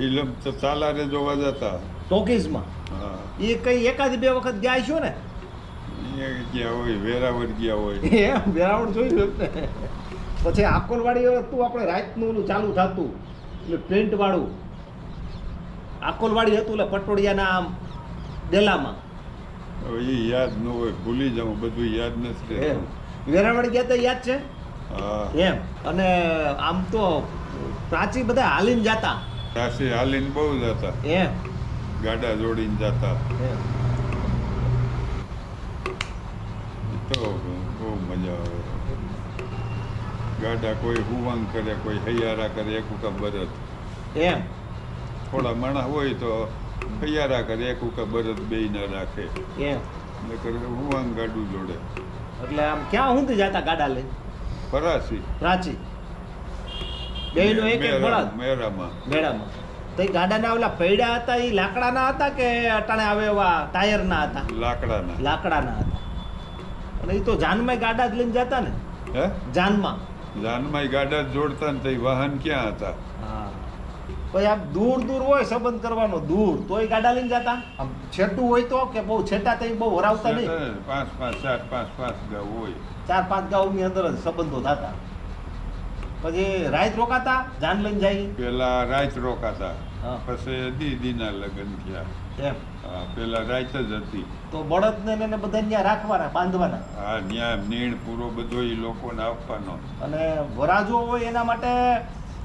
Film તો સાલારે જોવા જતા. ટોકીઝમાં એ કઈ એકાદ બે વખત ગયા છો ને? એ ગયા હોય વેરાવળ ગયા હોય. એમ વેરાવળ જોયું ને. પછી આકોલવાડી હતું આપણે રાતનું ઓલું ચાલુ થતું એટલે પ્રિન્ટ વાળું આકોલવાડી હતું એટલે પટોડિયાના આમ ડેલામાં. એ યાદ ન હોય ભૂલી જાઉં બધું યાદ નથી વેરાવળ ગયા તો યાદ છે? એમ. અને આમ તો પ્રાચી બધા હાલીને જાતા. કાશી હાલીને બહુ જતા. એમ? ગાડા જોડીને જતા. તો બહુ મજા આવે. ગાડા કોઈ હુવાંગ કરે કોઈ હૈયારા કરે એક ઉકા બરત. એમ? થોડા માણસ હોય તો હૈયારા કરે એક ઉકા બરત બે ના રાખે. એમ. નકર હુવાંગ ગાડું જોડે. એટલે આમ ક્યાં સુધી જાતા ગાડા લઈ ફરાસી. પ્રાચી બેયનો એક એક બળદ મેરામાં. મેળામાં. તો એ ગાડાના ઓલા પૈડા હતા એ લાકડાના હતા કે અટાણે આવે એવા ટાયરના હતા? લાકડાના. લાકડાના હતા. અને એ તો જાનમાં ગાડા જ લઈને જતા ને? હે? જાનમાં. જાનમાં ગાડા જોડતા ને તો વાહન ક્યાં હતા? હા. પછી આમ દૂર દૂર હોય સંબંધ કરવાનો દૂર. તોય ગાડા લઈને જતા? આમ છેટું હોય તો કે બહુ છેટા તો બહુ હરાવતા નહીં? પાંચ પાંચ ચાર પાંચ પાંચ ગાઉ હોય. ચાર પાંચ ગાઉની અંદર જ સંબંધો થતા. પછી રાત રોકાતા? જાન લઈને જાય? પેલા રાત રોકાતા. પછી દીદીના લગ્ન થયા. એમ. પેલા રાત જ હતી. તો બળદને ને બધા ત્યાં રાખવાના બાંધવાના? હા ત્યાં નીણ પૂરો બધો એ લોકોને આપવાનો. અને વરાજો હોય એના માટે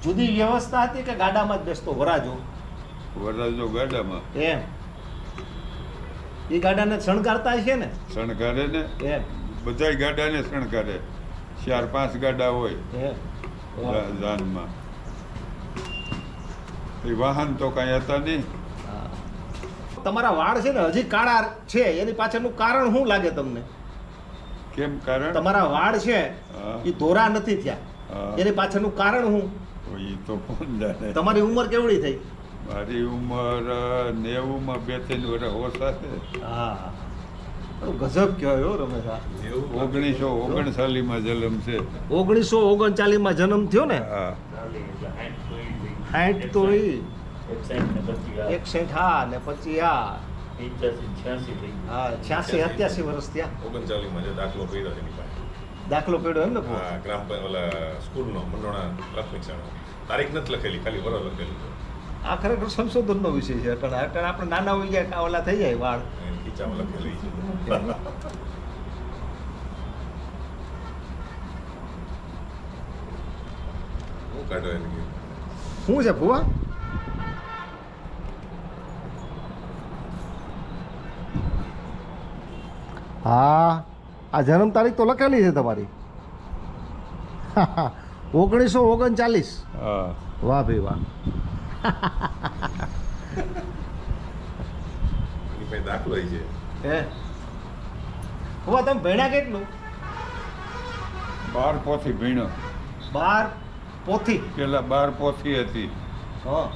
જુદી વ્યવસ્થા હતી કે ગાડામાં જ બેસતો વરાજો? વરાજો ગાડામાં. એમ. એ ગાડાને શણગારતા છે ને? શણગારે ને? એમ. બધાય ગાડાને શણગારે. ચાર પાંચ ગાડા હોય. એમ. એ વાહન તો કાંઈ હતા નહીં. તમારા વાળ છે ને હજી કાળા છે. એની પાછળનું કારણ શું લાગે તમને? કેમ કારણ? તમારા વાળ છે એ ધોરા નથી થયા. એની પાછળનું કારણ શું? એ તો કોણ જાણે? તમારી ઉંમર કેવડી થઈ? મારી ઉંમર નેવુંમાં બે ત્રણ વર્ષ ઓછા છે. હા. ગજબ કહેવાય હો રમેશા આ. ઓગણીસો ઓગણસાલીમાં જન્મ છે. ઓગણીસો ઓગણચાલીસમાં જન્મ થયો ને? હા. સાઠ તો એ એક સેન્ટ હા ને પછી આ. હા છ્યાસી સત્યાસી વર્ષ થયા. ઓગણચાલીસમાં જે દાખલો કર્યો એની પાસે. દાખલો પડ્યો એમ ને હા ગ્રામ ઓલા સ્કૂલનો મંડોણા પ્રાથમિક શાળા તારીખ નથી લખેલી ખાલી વરો લખેલી આ ખરેખર સંશોધનનો વિષય છે અટણ અટણ આપણે નાના હોઈ ગયા ઓલા થઈ જાય વાળ. ખીચામાં લખેલી. છે હું કાઢો એને શું છે ભુવા? હા આ જન્મ તારીખ તો લખેલી છે તમારી. ઓગણીસો ઓગણચાલીસ. હા. વાહ ભાઈ વાહ. પાસે છે હે? ભુવા તમે ભણ્યા કેટલું? બાર પોથી ભીણો બાર પોથી? પેલા બાર પોથી હતી. હા.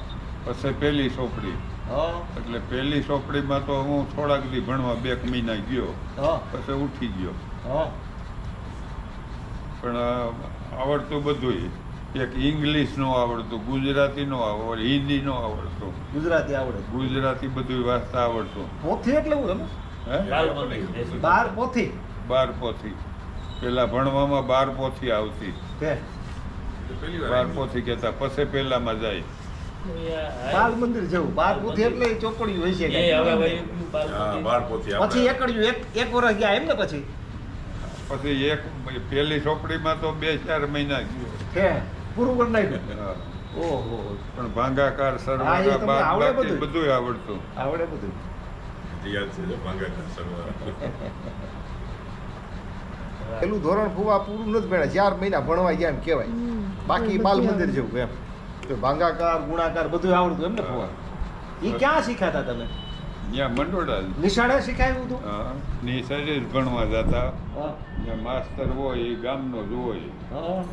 પછી પેલી ચોપડી હા. એટલે પેલી ચોપડીમાં તો હું થોડાક દી ભણવા બે એક મહિના ગયો. હા. પછી ઉઠી ગયો. હા. પણ આવડતું બધુંય. એક ઇંગ્લિશ નો આવડતું ગુજરાતી નો આવડતું હિન્દી નો આવડતું. ગુજરાતી આવડે ગુજરાતી બધું વાંચતા આવડતું. પોથી એટલે હું તમે હે? બાર પોથી. બાર પોથી. પેલા ભણવામાં બાર પોથી આવતી. કે? તો બાર પોથી કેતા પછી પેલામાં જાય. બાલ મંદિર જેવું. બાર પોથી એટલે ઈ ચોપડી હોય છે હા બાર પોથી. પછી એકડ્યું એક એક વર્ષ ગયા એમ ને પછી? પછી એક પેલી ચોપડીમાં તો બે ચાર મહિના ગયો. કે? પૂરું કરી નાખ્યું ઓહો. પણ ભાંગાકાર સરવાળા બાદ બાકી બધું? આવડતું. આવડે બધું યાદ છે ભાંગાકાર સરવાળા પેલું ધોરણ ફુવા પૂરું નથી ભણ્યા ચાર મહિના ભણવા ગયા એમ કહેવાય. બાકી બાલ મંદિર જેવું એમ. તો ભાંગાકાર ગુણાકાર બધું આવડતું એમ ને ફુવા. એ ક્યાં શીખાતા તમે? ત્યાં મંડોળા. નિશાળે શીખાયું હતું? હા, ની જ ભણવા જતા. માસ્તર હોય એ ગામનો જ હોય. હા.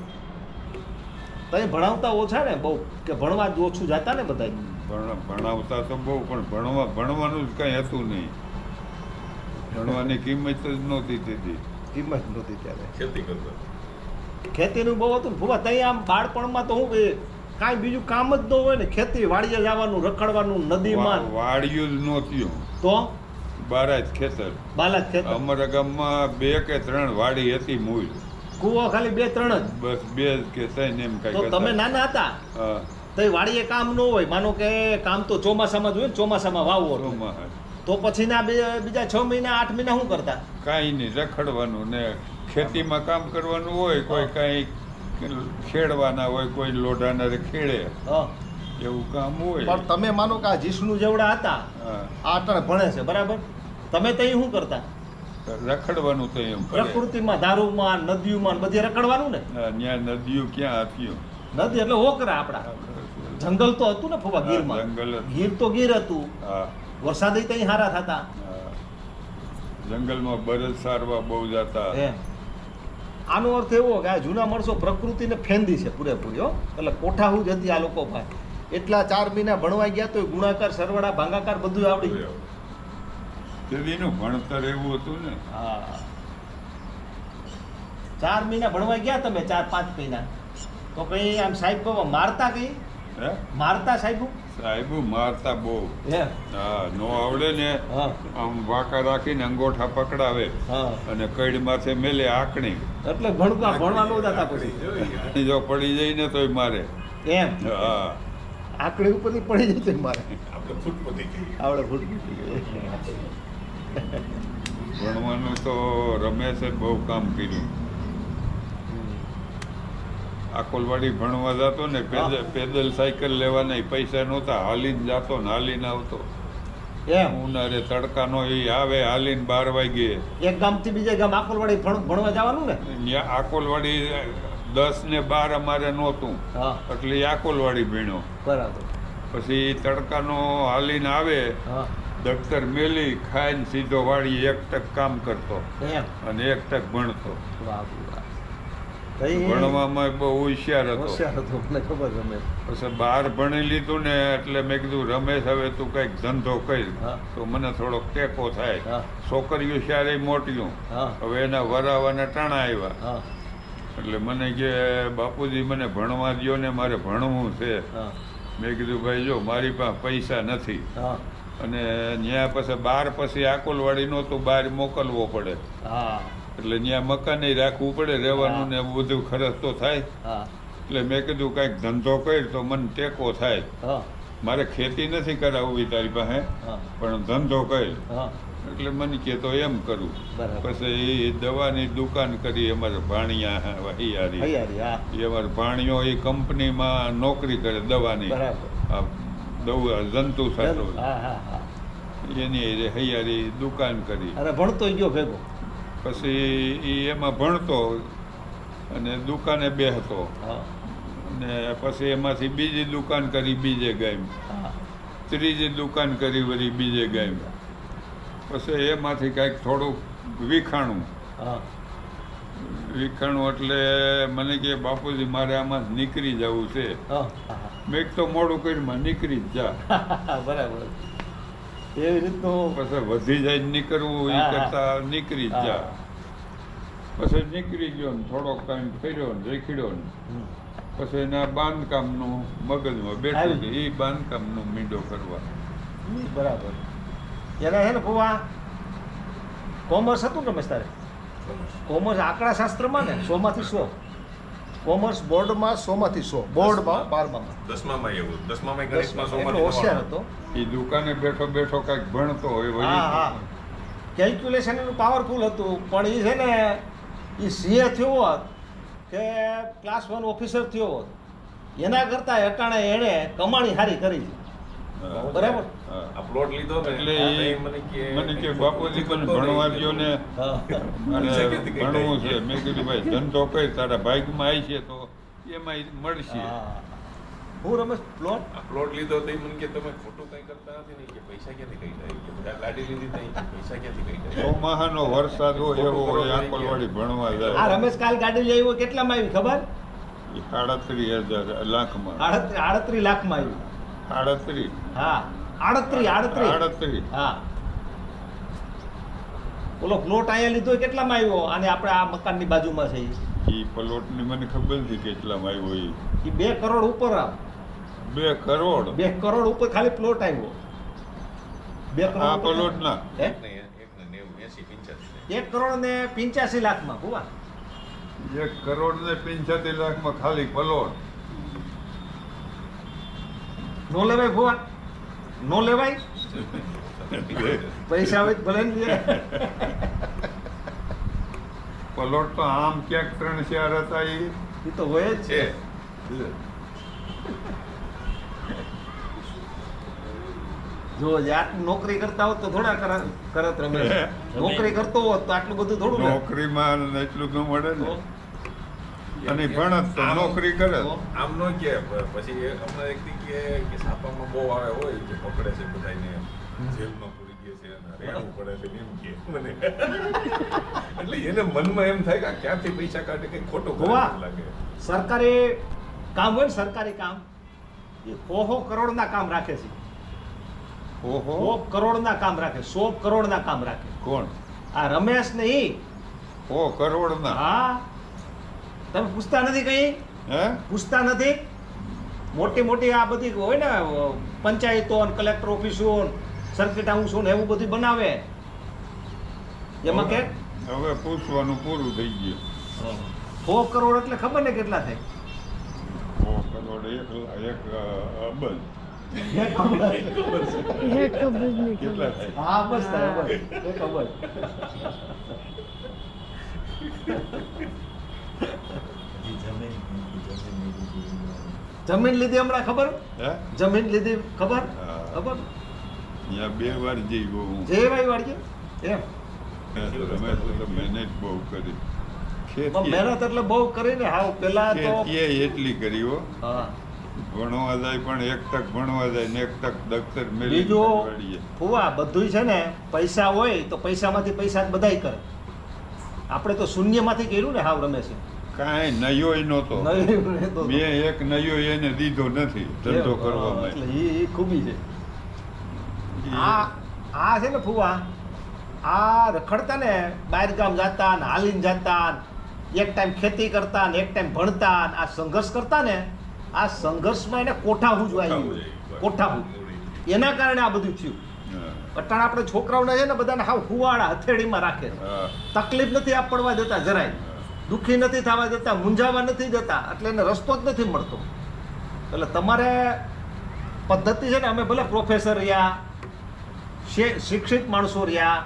તમે ભણાવતા ઓછા ને બહુ કે ભણવા જ ઓછું જતા ને બધા ભણ ભણાવતા તો બહુ પણ ભણવા ભણવાનું જ કંઈ હતું નહીં. ભણવાની કિંમત જ નહોતી તેથી કિંમત નહોતી ત્યારે. ખેતી કરતા. ખેતીનું બહુ હતું ને ફુવા તઈ આમ બાળપણમાં તો હું કાંઈ બીજું કામ જ ન હોય ને ખેતી વાડીએ જવાનું રખડવાનું નદીમાં. વાડિયું જ નહોતું. તો? બારા જ ખેતર. બાલા ખેતર. અમારા ગામમાં બે કે ત્રણ વાડી હતી મૂળ. કૂવો ખાલી બે ત્રણ જ. બસ બે કે ત્રણ એમ કઈ તમે નાના હતા. હા. તો વાડીએ કામ ન હોય. માનો કે કામ તો ચોમાસામાં જ હોય ને ચોમાસામાં. ચોમાસા. તો પછીના બે બીજા છ મહિના આઠ મહિના શું કરતા? કાંઈ નહીં રખડવાનું ને ખેતીમાં કામ કરવાનું હોય કોઈ કાંઈ ખેડવાના હોય કોઈ લોઢાના ખેડે. એવું કામ હોય. પણ તમે માનો કે આ જીષ્ણુ જેવડા હતા આ ત્રણ ભણે છે બરાબર? તમે તઈ શું કરતા? રખડવાનું તો એમ પ્રકૃતિમાં દારૂમાં નદીઓમાં બધે રખડવાનું ને? ત્યાં નદીઓ ક્યાં હતી નદી એટલે ઓકરા આપણા. જંગલ તો હતું ને ફોબા ગીરમાં. જંગલ ગીર તો ગીર હતું. વરસાદ ત્યાં હારા થતા. જંગલમાં બરજ સારવા બહુ જતા. આનો અર્થ એવો કે આ જૂના માણસો પ્રકૃતિને ફેંદી છે પૂરેપૂરી હો. એટલે કોઠાહુ જ હતી આ લોકો ભાઈ એટલા ચાર મહિના ભણવા ગયા તો ગુણાકાર સરવાળા ભાંગાકાર બધું આવડી ગયું. તેદીનું ભણતર એવું હતું ને. હા. ચાર મહિના ભણવા ગયા તમે ચાર પાંચ મહિના. તો કઈ આમ સાહેબ બાબા મારતા કઈ? હે? મારતા સાહેબ? સાહેબુ મારતા બહુ. હા? નો આવડે ને હા. આમ વાંકા રાખીને અંગોઠા પકડાવે. હા. અને કઈડ માથે મેલે આકણી. એટલે ભણવા ભણવાનું જતા પછી. જો પડી જાય ને તોય મારે. એમ? હા. આકડી ઉપરથી પડી જશે મારે. આપણે ફૂટપતિ આવડે ફૂટ ભણવાનું તો રમેશે બહુ કામ કર્યું. આકોલવાડી ભણવા જતો ને પેદલ સાયકલ લેવાના પૈસા નહોતા હાલીને જતો ને હાલીને આવતો. એમ? ઉનાળે તડકાનો એ આવે હાલીને બાર વાગે. એક ગામથી બીજે ગામ આકોલવાડી ભણવા જવાનું ને? આકોલવાડી દસ ને બાર અમારે નહોતું. એટલે આકોલવાડી ભણ્યો. બરાબર. પછી તડકાનો હાલીને આવે. દફતર મેલી ખાઈને સીધો વાળી એક ટક કામ કરતો અને એક ટક ભણતો. ભણવામાં બહુ હોશિયાર હતો. હતો મને ખબર તમે પછી બહાર ભણી લીધું ને એટલે મેં કીધું રમેશ હવે તું કંઈક ધંધો કર. હા. તો મને થોડોક ટેકો થાય. હા. છોકરીઓ ત્યારે મોટ્યું? હા. હવે એના વરાવાના ટાણા આવ્યા. હા. એટલે મને કે બાપુજી મને ભણવા દ્યો ને મારે ભણવું છે. મેં કીધું ભાઈ જો મારી પાસે પૈસા નથી. હા. અને ત્યાં પછી બાર પછી આકોલવાડી નહોતું બહાર મોકલવો પડે. હા. એટલે ત્યાં મકાને રાખવું પડે રહેવાનું ને બધું ખર્ચ તો થાય. એટલે મેં કીધું કાંઈક ધંધો કર તો મને ટેકો થાય. મારે ખેતી નથી કરાવવી તારી પાસે પણ ધંધો કર. એટલે મને કે તો એમ કરું. પછી એ દવાની દુકાન કરી અમારે ભાણિયા વહિયારી. એ અમારે ભાણિયો એ કંપનીમાં નોકરી કરે દવાની. દવા જંતુ સાટો હા હા હા. એની હૈયારી દુકાન કરી. અરે ભણતો ગયો ભેગો. પછી એ એમાં ભણતો અને દુકાને બેહતો. હા. ને પછી એમાંથી બીજી દુકાન કરી બીજે ગામ. હા. ત્રીજી દુકાન કરી વળી બીજે ગામ. પછી એમાંથી કાંઈક થોડુંક વિખાણું. હા. વિખાણું એટલે મને કે બાપુજી મારે આમાં નીકળી જવું છે. મેં તો મોડું કરીને નીકળી જ જા. હા બરાબર. એવી રીતનું પછી વધી જાય ને નીકળવું એ. કરતા નીકળી જ જા. પછી નીકળી ગયો ને થોડોક ટાઈમ ફેર્યો ને રેખીડ્યો ને. પછી એના બાંધકામનું મગજમાં બેઠું કે એ બાંધકામનું મીંડો કરવા. બરાબર. એના હે ને ફુવા કોમર્સ હતું ને મસ્તારે તારે? કોમર્સ. આંકડા શાસ્ત્રમાં ને સોમાંથી સો. કોમર્સ બોર્ડમાં સો. માંથી સો બોર્ડમાં બારમામાં. દસમામાં એવું. દસમામાં દસમાં ગણિતમાં સોમાંથી હોશિયાર હતો એ દુકાને બેઠો બેઠો કંઈક ભણતો હોય હા હા. કેલ્ક્યુલેશન એનું પાવરફુલ હતું પણ એ છે ને એ સીએ થયો હોત કે ક્લાસ વન ઓફિસર થયો હોત એના કરતાં અટાણે એણે કમાણી સારી કરી છે. બરાબર? હા. આ પ્લોટ લીધો એટલે મને કે મને કે બાપુજી પણ ભણવા દ્યો ને કઈ ભણવું છે. મેં કીધું ભાઈ ધંધો કઈ તારા ભાગમાં આવી છે તો એમાં મળશે. હા. રમેશ પ્લોટ પ્લોટ લીધો તો મને કે તમે ખોટું કઈ કરતા નથી ને. કે પૈસા ક્યાંથી કઈ જાય બધા ગાડી લીધી તઈ પૈસા ક્યાંથી કઈ થાય? ચોમાહાનો વરસાદ હોય એવો હોય આંકોલવાડી ભણવા આ રમેશ કાલ ગાડી લઈ આવ્યો કેટલામાં આવી ખબર? એ સાડત્રીસ હજાર લાખમાં. આડત્રીસ આડત્રીસ લાખમાં આવી. સાડત્રીસ હા આડત્રીસ આડત્રીસ સાડત્રીસ હા. ઓલો પ્લોટ અહીંયા લીધો એ કેટલામાં આવ્યો? અને આપણે આ મકાનની બાજુમાં છે ઈ. એ પ્લોટની મને ખબર નથી કેટલામાં આવ્યો એ એ બે કરોડ ઉપર આમ. બે કરોડ? બે કરોડ ઉપર ખાલી પ્લોટ આવ્યો. બે કરોડ આ પ્લોટ ના પંચ્યાસી. એક કરોડ ને પિંચ્યાસી લાખમાં ભુવા. એક કરોડ ને પંચાયતી લાખમાં ખાલી પ્લોટ. નો લેવાય ભુવા નો લેવાય? પૈસા હોય તો ભલે ને લે. તો આમ ક્યાંક ત્રણ ચાર હતા એ તો હોય જ છે. જો આટલું નોકરી કરતા હોત તો થોડા કર- કરત રમે નોકરી કરતો હોત તો આટલું બધું થોડું નોકરીમાં એટલું ન મળે ને. અને ભણત તો નોકરી કરે આમ નો કે પછી હમણાં એક કે કે સાપામાં બહુ આવે હોય કે પકડે છે બધાને જેલમાં પૂરી ગયે છે અને રહેવું પડે છે એમ કે મને. એટલે એને મનમાં એમ થાય કે ક્યાંથી પૈસા કાઢે કે ખોટો ગોવા. લાગે. સરકારી કામ હોય ને સરકારી કામ એ ઓહો સો કરોડના કામ રાખે છે. ઓહો સો કરોડના કામ રાખે સો કરોડના કામ રાખે. કોણ? આ રમેશ ને ઈ. ઓ કરોડ ના હા. તમે પૂછતા નથી કઈ? હે? પૂછતા નથી? મોટી મોટી આ બધી હોય ને પંચાયતો ને કલેક્ટર ઓફિસો ને સર્કિટ હાઉસો ને એવું બધું બનાવે. એમાં કે? હવે પૂછવાનું પૂરું થઈ ગયું. સો કરોડ એટલે ખબર ને કેટલા થાય? ઓ કરોડ એક એક અબજ. એક અબજ. કેટલા થાય? હા બસ થાય અબજ. એક અબજ. જમીન લીધી હમણાં ખબર? જમીન લીધી ખબર. ખબર? બે વાર હું. જે ભાઈ વાળીએ એમ? મહેનત બહુ કરી. મહેનત એટલે બહુ કરીને હાવ પેલા તો એટલી કરી હો. ભણવા જાય પણ એક તક ભણવા જાય ને એક તક દફતર મેલી બીજું ફુવા બધુંય છે ને પૈસા હોય તો પૈસામાંથી પૈસા જ બધાય કરે. આપણે તો શૂન્યમાંથી કર્યું ને હાવ રમેશે. કાંઈ નયો નહોતો. નહીં એ તો- મેં એક નયો એને દીધો નથી ધંધો કરવા ઈ ઈ ખૂબી છે. આ આ છે ને ફુવા આ રખડતા ને બહાર ગામ જતા ને હાલીને જતા એક ટાઈમ ખેતી કરતા ને એક ટાઈમ ભણતા ને આ સંઘર્ષ કરતા ને આ સંઘર્ષમાં એને કોઠા હું આવ્યું કોઠા હું એના કારણે આ બધું થયું. અટાણ આપણે છોકરાઓને છે ને બધાને હાવ હુવાળા હથેળીમાં રાખે તકલીફ નથી આપવા દેતા જરાય. દુઃખી નથી થવા દેતા, મૂંઝાવા નથી જતા એટલે એને રસ્તો જ નથી મળતો. એટલે તમારે પદ્ધતિ છે ને, અમે ભલે પ્રોફેસર રહ્યા શિક્ષિત માણસો રહ્યા,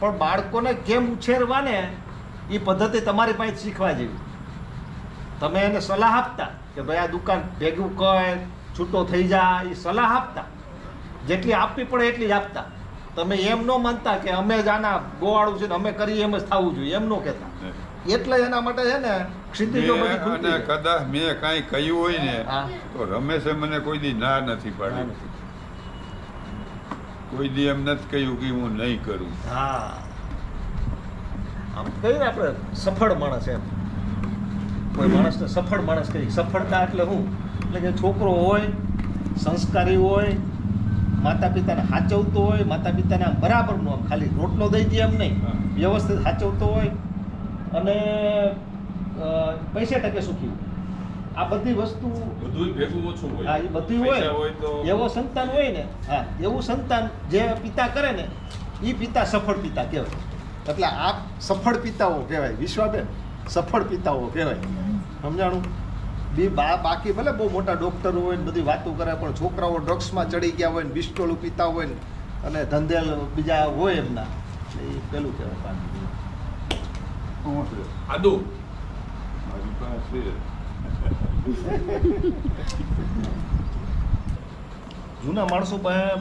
પણ બાળકોને કેમ ઉછેરવા ને એ પદ્ધતિ તમારી પાસે શીખવા જેવી. તમે એને સલાહ આપતા કે ભાઈ આ દુકાન ભેગું કર, છૂટો થઈ જા એ સલાહ આપતા. જેટલી આપવી પડે એટલી જ આપતા. તમે એમ ન માનતા કે અમે જ આના ગોવાળું છે ને, અમે કરીએ એમ જ થવું જોઈએ, એમ ન કહેતા. એટલે એના માટે છે ને ક્ષિતિજો બધી અને કદાચ મેં કાંઈ કહ્યું હોય ને તો રમેશે મને કોઈ દી ના નથી પાડી. કોઈ દી એમ નથી કહ્યું કે હું નહીં કરું. હા. આમ કહીએ ને આપણે સફળ માણસ એમ. કોઈ માણસને સફળ માણસ કહી સફળતા એટલે શું? એટલે કે છોકરો હોય સંસ્કારી હોય માતા પિતાને સાચવતો હોય માતા પિતાને આમ બરાબરનું આમ ખાલી રોટલો દઈ દે એમ નહીં. વ્યવસ્થિત સાચવતો હોય અને પૈસા ટકે સુખી આ બધી વસ્તુ બધું ભેગું ઓછું હોય. હા એ બધું હોય. તો એવો સંતાન હોય ને હા એવું સંતાન જે પિતા કરે ને એ પિતા સફળ પિતા કહેવાય. એટલે આ સફળ પિતાઓ કહેવાય. વિશ્વાબેન સફળ પિતાઓ કહેવાય. સમજાણું? બી બા બાકી ભલે બહુ મોટા ડૉક્ટરો હોય ને બધી વાતો કરે પણ છોકરાઓ ડ્રગ્સમાં ચડી ગયા હોય ને બિસ્ટોલું પીતા હોય ને અને ધંધેલ બીજા હોય એમના. એટલે એ પેલું કહેવાય પાણી શું છે આદુ મારી પાસે જૂના માણસો પાસે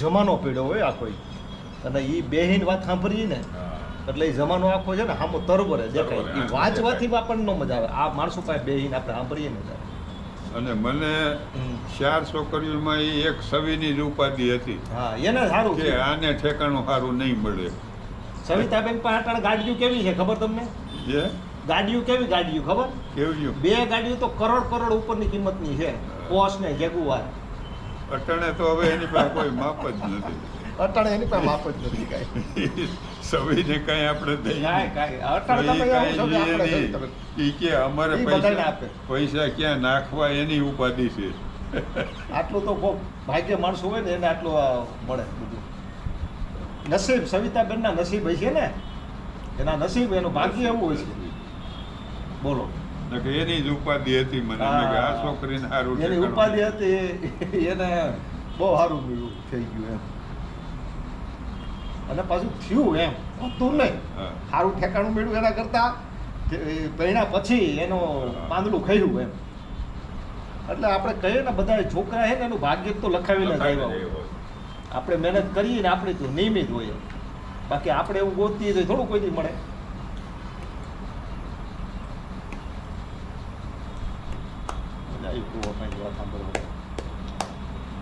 જમાનો પીડ્યો હોય આ કોઈ. અને એ બેહીન વાત સાંભળીએ ને એટલે એ જમાનો આખો છે ને આમો તરબરે દેખાય. એ. વાંચવાથી આપણને ન મજા આવે. આ માણસો પાસે બેહીને આપણે સાંભળીએ ને અને મને. ચાર છોકરીઓમાં એ એક સવીની જ ઉપાધિ હતી. હા એને સારું કે છે આને ઠેકાણું સારું નહીં મળે. સવિતાબેન પાસે અટાણે ગાડીયું કેવી છે ખબર તમને? જે? ગાડીઓ કેવી ગાડીયું ખબર? કેવું બે ગાડીયું તો કરોડ કરોડ ઉપરની કિંમતની છે પોસ ને જેગુઆર. અટણે તો હવે એની પાસે કોઈ માપ જ નથી. અટણે એની પાસે માપ જ નથી કાંઈ. સવિને કાંઈ આપણે દઈ કાંઈ કાંઈ. અટાણે તમે એવું સમજો આપણે ઈ કે અમારે પૈસા આપે. પૈસા ક્યાં નાખવા એની ઉપાધિ છે. આટલું તો કોક ભાગ્ય માણસો હોય ને એને આટલું મળે બધું. નસીબ સવિતાબેનના નસીબ હશે ને? એના નસીબ એનું ભાગ્ય એવું હોય છે. બોલો. એની જ ઉપાધિ હતી મને. આ છોકરીને સારું એની ઉપાધિ હતી એને બહુ સારું મળ્યું થઈ ગયું એમ. અને પાછું થયું એમ હતું નહીં. સારું ઠેકાણું મેળવ્યું એના કરતા પહેણા પછી એનો પાંદડું ખયું એમ. એટલે આપણે કહીએ ને બધા છોકરા છે ને એનું ભાગ્ય તો લખાવી જ આવ્યા. આપણે મહેનત કરીએ ને આપણે તો નિયમિત હોય બાકી આપણે એવું ગોતીએ તો થોડું કોઈ મળે.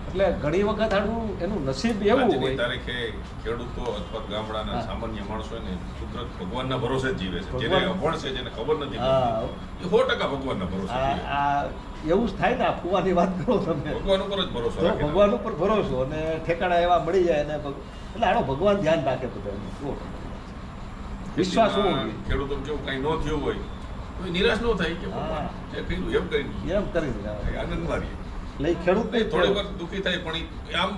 એટલે ઘણી વખત આનું એનું નસીબ એવું હોય. તારીખે ખેડૂતો અથવા ગામડાના. સામાન્ય માણસો ને કુદરત ભગવાનના ભરોસે જીવે છે. ભગવાન- જેને અભણ છે જેને ખબર નથી. પડતી, એ સો ટકા ભગવાનના ભરોસે જીવે. એવું જ થાય ને આ ફુવાની વાત કરો તમે. ભગવાન ઉપર જ ભરોસો ભગવાન ઉપર ભરોસો અને ઠેકાણા એવા મળી જાય અને એટલે આનો ભગવાન ધ્યાન રાખે બધા વિશ્વાસ હોવો જોઈએ. ખેડૂતો કેવું કઈ ન થયું હોય તો નિરાશ ન થાય કે જે કર્યું એમ કરી એમ કરી આનંદ મારીએ એટલે એ ખેડૂત થોડી વાર દુઃખી થાય પણ આમ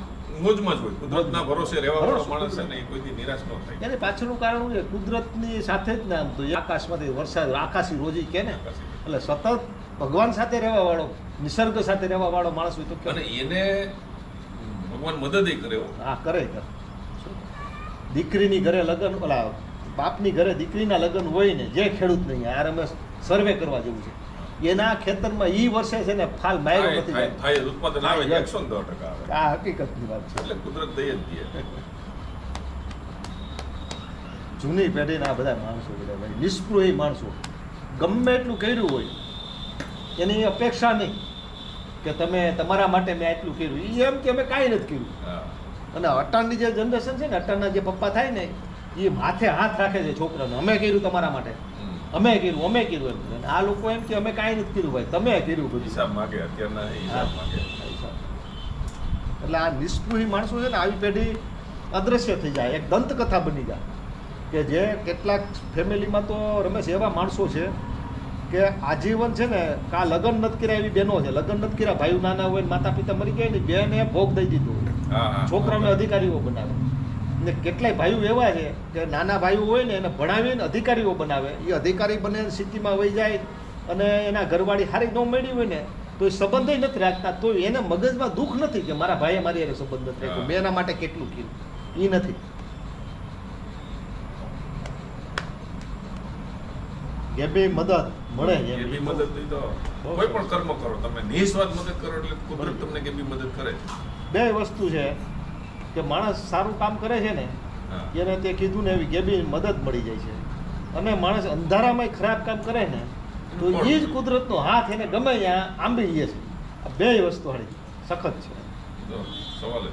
મોજમાં જ હોય. કુદરતના ભરોસે રહેવા વાળો માણસ છે ને એ કોઈ દી નિરાશ ન થાય. એની પાછળનું કારણ છે? કુદરતની સાથે જ ને આમ તો આકાશમાંથી વરસાદ આકાશી રોજી કે ને? એટલે સતત ભગવાન સાથે રહેવા વાળો નિસર્ગ સાથે રહેવા વાળો માણસ હોય તો એને ભગવાન મદદ કરે હો. કરે કરે. દીકરીની ઘરે લગ્ન ઓલા બાપની ઘરે દીકરીના લગ્ન હોય ને જે ખેડૂત નહીં આ રમે સર્વે કરવા જેવું છે. એના ખેતરમાં ઈ વર્ષે છે ને ફાલ માયરો નથી ઉત્પાદન આવે આ હકીકતની વાત છે. એટલે કુદરત દઈ જ દે. જૂની પેઢીના બધા માણસો બધા ભાઈ નિષ્પૃહી માણસો. ગમે એટલું કર્યું હોય એની અપેક્ષા નહીં કે તમે તમારા માટે મેં આટલું કર્યું. એ એમ કે અમે કાંઈ નથી કર્યું. અને અટાણની જે જનરેશન છે ને અટાણના જે પપ્પા થાય ને એ માથે હાથ રાખે છે છોકરાને. અમે કર્યું તમારા માટે. અમે કર્યું અમે કર્યું એમ. અને આ લોકો એમ કે અમે કાંઈ નથી કર્યું ભાઈ. તમે કર્યું બધું. હિસાબ માગે અત્યારના હિસાબ માગે. એટલે આ નિષ્પૃહી માણસો છે ને આવી પેઢી અદ્રશ્ય થઈ જાય. એક દંતકથા બની જાય. કે જે કેટલાક ફેમિલીમાં તો રમેશ એવા માણસો છે કે આજીવન છે ને કા લગ્ન નથી કર્યા એવી બહેનો છે. લગ્ન નથી કર્યા ભાઈઓ નાના હોય માતા પિતા મરી ગયા ને બેને ભોગ દઈ દીધો. છોકરાઓને અધિકારીઓ બનાવે. ને કેટલાય ભાઈઓ એવા છે કે નાના ભાઈઓ હોય ને એને ભણાવીને અધિકારીઓ બનાવે. એ અધિકારી બને સ્થિતિમાં વહી જાય અને એના ઘરવાળી સારી ન મળી હોય ને તો એ સંબંધ નથી રાખતા. તો એને મગજમાં દુઃખ નથી કે મારા ભાઈએ મારી એને સંબંધ નથી રાખ્યો. મેં એના માટે કેટલું કીધું એ નથી. ગેબી મદદ મળે એમ. મદદ નહીં તો કોઈ પણ કર્મ કરો. તમે નિસ્વાર્થ મદદ કરો એટલે કુદરત તમને ગેબી મદદ કરે. બે વસ્તુ છે કે માણસ સારું કામ કરે છે ને એને તે કીધું ને એવી ગેબી મદદ મળી જાય છે. અને માણસ અંધારામાં ખરાબ કામ કરે ને તો એ જ કુદરતનો હાથ એને ગમે ત્યાં આંબી જાય છે. આ બે વસ્તુ હાળી સખત છે. સવાલ.